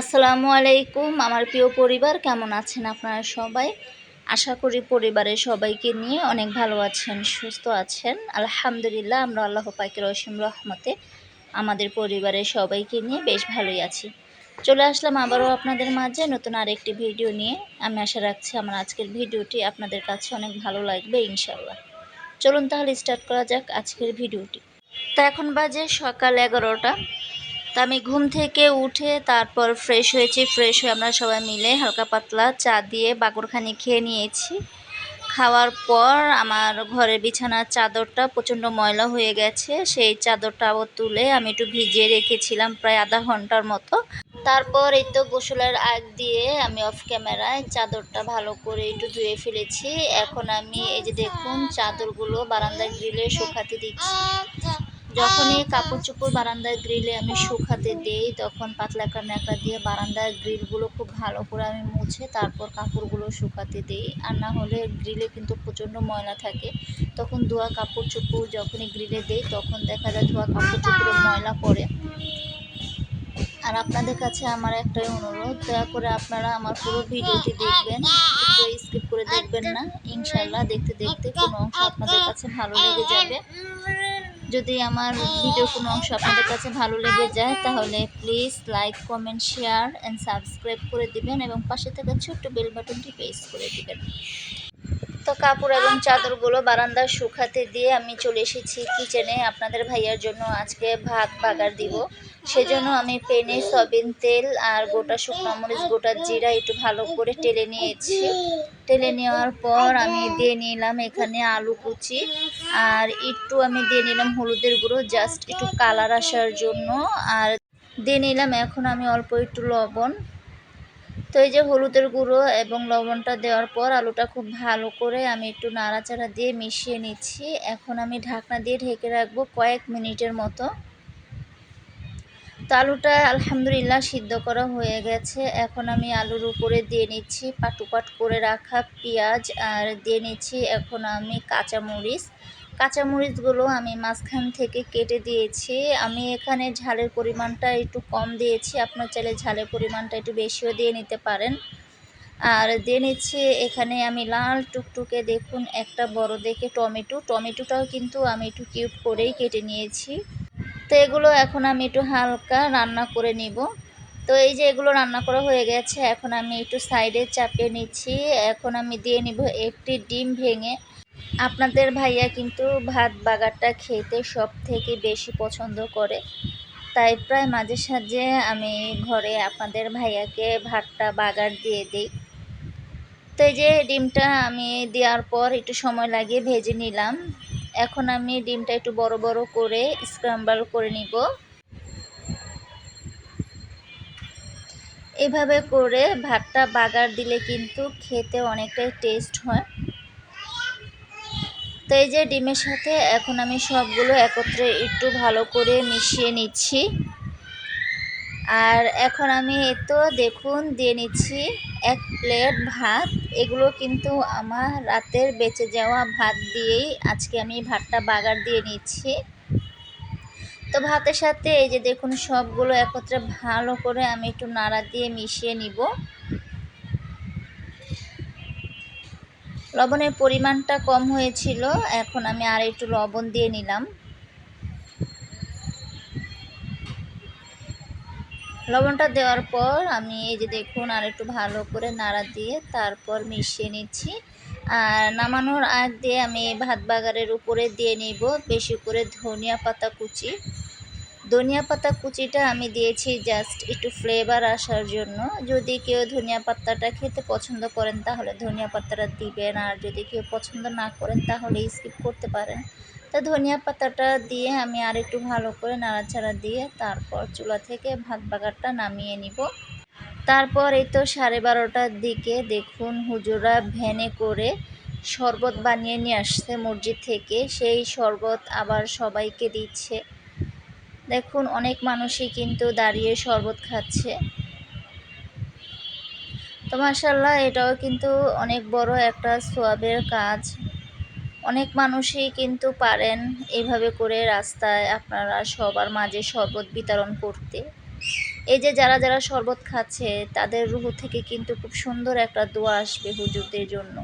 আসসালামু আলাইকুম, আমার প্রিয় পরিবার, কেমন আছেন আপনারা সবাই? আশা করি পরিবারের সবাইকে নিয়ে অনেক ভালো আছেন, সুস্থ আছেন। আলহামদুলিল্লাহ, আমরা আল্লাহ পাকের অসীম রহমতে আমাদের পরিবারের সবাইকে নিয়ে বেশ ভালোই আছি। চলে আসলাম আবারও আপনাদের মাঝে নতুন আরেকটি ভিডিও নিয়ে। আমি আশা রাখছি আমার আজকের ভিডিওটি আপনাদের কাছে অনেক ভালো লাগবে ইনশাল্লাহ চলুন তাহলে স্টার্ট করা যাক আজকের ভিডিওটি। তো এখন বাজে সকাল এগারোটা। তা আমি ঘুম থেকে উঠে তারপর ফ্রেশ হয়েছি ফ্রেশ হয়ে আমরা সবাই মিলে হালকা পাতলা চা দিয়ে বাকরখানি খেয়ে নিয়েছি। খাওয়ার পর আমার ঘরের বিছানার চাদরটা প্রচণ্ড ময়লা হয়ে গেছে, সেই চাদরটা আবার তুলে আমি একটু ভিজিয়ে রেখেছিলাম প্রায় আধা ঘণ্টার মতো। তারপর এই তো গোসলের আগ দিয়ে আমি অফ ক্যামেরায় চাদরটা ভালো করে একটু ধুয়ে ফেলেছি। এখন আমি এই যে দেখুন, চাদরগুলো বারান্দার গ্রিলে শুকাতে দিচ্ছি। যখনই কাপড় চোপড় বারান্দার গ্রিলে আমি শুকাতে দিই তখন পাতলা একটা ন্যাকড়া দিয়ে বারান্দার গ্রিলগুলো খুব ভালো করে আমি মুছে তারপর কাপড়গুলো শুকাতে দিই। আর না হলে গ্রিলে কিন্তু প্রচণ্ড ময়লা থাকে। তখন ধোয়া কাপড় চোপড় যখনই গ্রিলে দিই তখন দেখা যায় ধোয়া কাপড় চোপড়ে ময়লা পড়ে। আর আপনাদের কাছে আমার একটাই অনুরোধ দয়া করে আপনারা আমার পুরো ভিডিওটি দেখবেন একটু স্কিপ করে দেখবেন না। ইনশাল্লাহ দেখতে দেখতে কোনো অংশ আপনাদের কাছে ভালো লেগে যাবে। যদি আমার ভিডিও কোনো অংশ আপনাদের কাছে ভালো লেগে যায়, তাহলে please like comment share and subscribe করে দিবেন এবং পাশে থাকা ছোট্ট বেল বাটনটি প্রেস করে দিবেন। তো কাপড় এবং চাদরগুলো বারান্দায় শুকাতে দিয়ে আমি চলে এসেছি কিচেনে আপনাদের ভাইয়ার জন্য আজকে ভাত বাগার দিব। সেজন্য আমি পেনে, সয়াবিন তেল আর গোটা শুকনো মরিচ, গোটা জিরা একটু ভালো করে টেলে নিয়েছি। টেলে নেওয়ার পর আমি দিয়ে নিলাম এখানে আলু কুচি। আর একটু আমি দিয়ে নিলাম হলুদের গুঁড়ো, জাস্ট একটু কালার আসার জন্য। আর দিয়ে নিলাম এখন আমি অল্প একটু লবণ। তো এই যে হলুদের গুঁড়ো এবং লবণটা দেওয়ার পর আলুটা খুব ভালো করে আমি একটু নাড়াচাড়া দিয়ে মিশিয়ে নিচ্ছি। এখন আমি ঢাকনা দিয়ে ঢেকে রাখব কয়েক মিনিটের মতো। তো আলুটা আলহামদুলিল্লাহ সিদ্ধ করা হয়ে গেছে। এখন আমি আলুর উপরে দিয়ে নিচ্ছি পাটুপাট করে রাখা পেঁয়াজ আর দিয়ে নিচ্ছি এখন আমি কাঁচামরিচ। কাঁচামরিচগুলো আমি মাঝখান থেকে কেটে দিয়েছি। আমি এখানে ঝালের পরিমাণটা একটু কম দিয়েছি। আপনার চাইলে ঝালের পরিমাণটা একটু বেশিও দিয়ে নিতে পারেন। আর দিয়ে নিচ্ছি এখানে আমি লাল টুকটুকে দেখুন, একটা বড় দেখে টমেটো। টমেটোটাও কিন্তু আমি একটু কিউব করেই কেটে নিয়েছি। তো এগুলো এখন আমি একটু হালকা রান্না করে নিব। তো এই যে এগুলো রান্না করা হয়ে গেছে, এখন আমি একটু সাইডে চাপিয়ে নিচ্ছি। এখন আমি দিয়ে নিব একটি ডিম ভেঙে। আপনাদের ভাইয়া কিন্তু ভাত বাগারটা খেতে সব থেকে বেশি পছন্দ করে। তাই প্রায় মাঝে সাঝে আমি ঘরে আপনাদের ভাইয়াকে ভাতটা বাগার দিয়ে দিই। তো এই যে ডিমটা আমি দেওয়ার পর একটু সময় লাগিয়ে ভেজে নিলাম। এখন আমি ডিমটা একটু বড় বড় করে স্ক্রাম্বল করে নিব। এভাবে করে ভাতটা বাগার দিলে কিন্তু খেতে অনেকটাই টেস্ট হয়। তো এই যে ডিমের সাথে এখন আমি সবগুলো একত্রে একটু ভালো করে মিশিয়ে নিচ্ছি। আর এখন আমি তো দেখুন দিয়ে নিচ্ছি এক প্লেট ভাত। এগুলো কিন্তু আমার রাতের বেঁচে যাওয়া ভাত দিয়েই আজকে আমি ভাতটা বাগার দিয়ে নিচ্ছি। তো ভাতের সাথে এই যে দেখুন সবগুলো একত্রে ভালো করে আমি একটু নাড়া দিয়ে মিশিয়ে নিব। লবণের পরিমাণটা কম হয়েছিল, এখন আমি আর একটু লবণ দিয়ে নিলাম। লবণটা দেওয়ার পর আমি এই যে দেখুন আর একটু ভালো করে নাড়া দিয়ে তারপর মিশিয়ে নিচ্ছি। আর নামানোর আগ দিয়ে আমি ভাত বাগারের উপরে দিয়ে নিব বেশি করে ধনিয়া পাতা কুচি। ধনিয়া পাতা কুচিটা আমি দিয়েছি জাস্ট একটু ফ্লেভার আসার জন্য। যদি কেউ ধনিয়া পাতাটা খেতে পছন্দ করেন তাহলে ধনিয়া পাতাটা দিবেন, আর যদি কেউ পছন্দ না করেন তাহলে স্কিপ করতে পারেন। তা ধনিয়া পাতাটা দিয়ে আমি আর একটু ভালো করে নাড়াচাড়া দিয়ে তারপর চুলা থেকে ভাত বাগারটা নামিয়ে নিব। তারপর এই তো সাড়ে বারোটার দিকে দেখুন হুজুরা ভ্যানে করে শরবত বানিয়ে নিয়ে আসছে মসজিদ থেকে। সেই শরবত আবার সবাইকে দিচ্ছে। দেখুন অনেক মানুষই কিন্তু দাঁড়িয়ে শরবত খাচ্ছে। তো মাসাল্লাহ এটাও কিন্তু অনেক বড় একটা সোয়াবের কাজ। অনেক মানুষই কিন্তু পারেন এইভাবে করে রাস্তায় আপনারা সবার মাঝে শরবত বিতরণ করতে। এই যে যারা যারা শরবত খাচ্ছে, তাদের রুহ থেকে কিন্তু খুব সুন্দর একটা দোয়া আসবে হুজুরদের জন্য।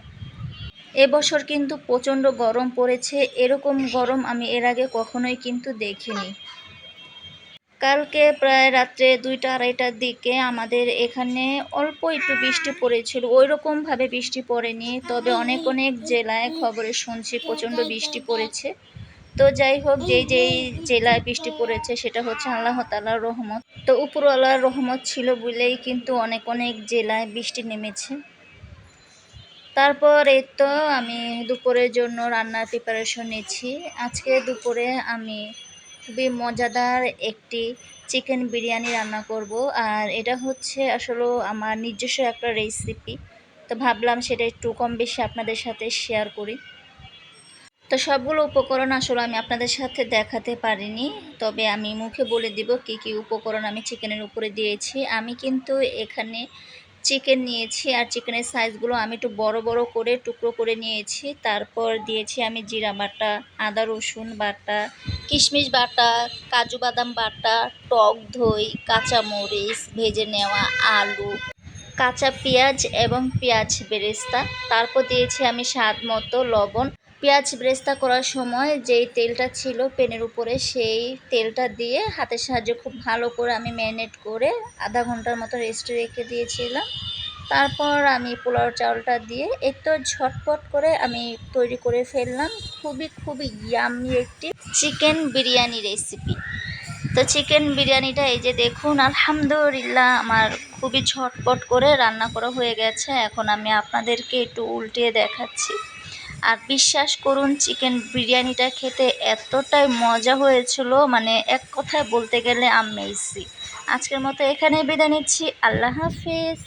এবছর কিন্তু প্রচণ্ড গরম পড়েছে, এরকম গরম আমি এর আগে কখনোই কিন্তু দেখিনি। কালকে প্রায় রাত্রে দুইটা, আড়াইটার দিকে আমাদের এখানে অল্প একটু বৃষ্টি পড়েছিল। ওই রকমভাবে বৃষ্টি পড়েনি, তবে অনেক অনেক জেলায় খবরে শুনছি প্রচণ্ড বৃষ্টি পড়েছে। তো যাই হোক, যেই যেই জেলায় বৃষ্টি পড়েছে সেটা হচ্ছে আল্লাহ তালার রহমত। তো উপরওয়ালার রহমত ছিল বলেই কিন্তু অনেক অনেক জেলায় বৃষ্টি নেমেছে। তারপর এই তো আমি দুপুরের জন্য রান্নার প্রিপারেশন নিচ্ছি। আজকে দুপুরে আমি খুবই মজাদার একটি চিকেন বিরিয়ানি রান্না করব। আর এটা হচ্ছে আসলে আমার নিজস্ব একটা রেসিপি তো ভাবলাম সেটা একটু কম বেশি আপনাদের সাথে শেয়ার করি। তো সবগুলো উপকরণ আসলে আমি আপনাদের সাথে দেখাতে পারিনি। তবে আমি মুখে বলে দিব কি কি উপকরণ আমি চিকেনের উপরে দিয়েছি। আমি কিন্তু এখানে চিকেন নিয়েছি আর চিকেনের সাইজগুলো আমি একটু বড় বড় করে, টুকরো করে নিয়েছি। তারপর দিয়েছি আমি জিরা বাটা, আদা রসুন বাটা, কিশমিশ বাটা, কাজু বাদাম বাটা, টক দই কাঁচামরিচ ভেজে নেওয়া আলু, কাঁচা পেঁয়াজ এবং পেঁয়াজ বেরেস্তা। তারপর দিয়েছি আমি স্বাদ মতো লবণ। পেঁয়াজ ব্রেস্তা করার সময় যেই তেলটা ছিল পেনের উপরে, সেই তেলটা দিয়ে হাতের সাহায্যে খুব ভালো করে আমি ম্যারিনেট করে আধা ঘণ্টার মতো রেস্টে রেখে দিয়েছিলাম। তারপর আমি পোলাও চাউলটা দিয়ে একটু ঝটপট করে আমি তৈরি করে ফেললাম। খুবই খুবই ইয়ামি একটি চিকেন বিরিয়ানি রেসিপি তো চিকেন বিরিয়ানিটা এই যে দেখুন, আলহামদুলিল্লাহ আমার খুবই ঝটপট করে রান্না করা হয়ে গেছে। এখন আমি আপনাদেরকে একটু উল্টিয়ে দেখাচ্ছি। আর বিশ্বাস করুন চিকেন বিরিয়ানিটা খেতে এতটাই মজা হয়েছিল মানে এক কথায় বলতে গেলে আমেজি আজকের মতো এখানে বিদায় নিচ্ছি, আল্লাহ হাফিজ।